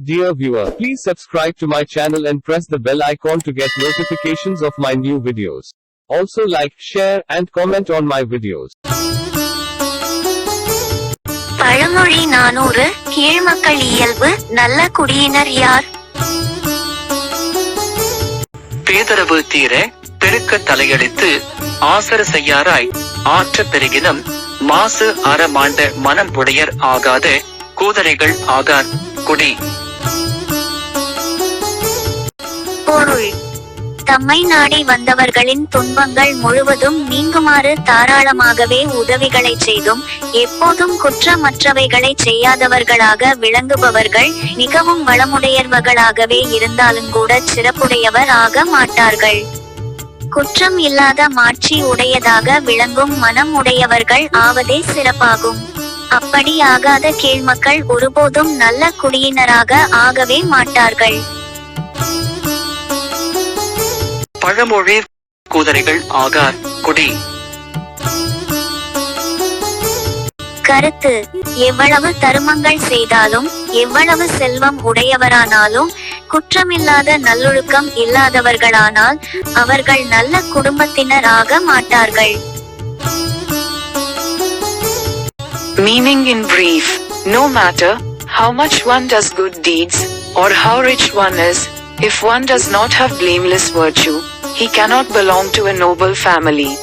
Dear viewer, please subscribe to my channel and press the bell icon to get notifications of my new videos. Also like, share, and comment on my videos. பழமொழி நானூறு கீழ்மக்கள் இயல்பு நல்ல குடியினர் யார் பேதரவு தீர பெருக்க தலையெடுத்து ஆசர செய்யாராய் ஆற்ற பெருகினும் மாசு அறமாண்ட மனம் உடையர் ஆகாத கூதரைகள் ஆகார் குடி பொருள் தம்மை நாடி வந்தவர்களின் துன்பங்கள் முழுவதும் நீங்குமாறு தாராளமாகவே உதவிகளை செய்தும் எப்போதும் குற்றமற்றவைகளை செய்யாதவர்களாக விளங்குபவர்கள் மிகவும் வளமுடையவர்களாகவே இருந்தாலும் கூட சிறப்புடையவர் ஆக மாட்டார்கள். குற்றம் இல்லாத மாட்சி உடையதாக விளங்கும் மனம் உடையவர்கள் ஆவதே சிறப்பாகும். அப்படி ஆகாத கீழ்மக்கள் ஒருபோதும் நல்ல குடியினராக ஆகவே மாட்டார்கள். பழமொழி கூதரைகள் ஆகார் குடி. கருத்து எவ்வளவு தருமங்கள் செய்தாலும் எவ்வளவு செல்வம் உடையவரானாலும் குற்றமில்லாத நல்லொழுக்கம் இல்லாதவர்களானால் அவர்கள் நல்ல குடும்பத்தினர் ஆக மாட்டார்கள். Meaning in brief, no matter how much one does good deeds, or how rich one is, if one does not have blameless virtue, he cannot belong to a noble family.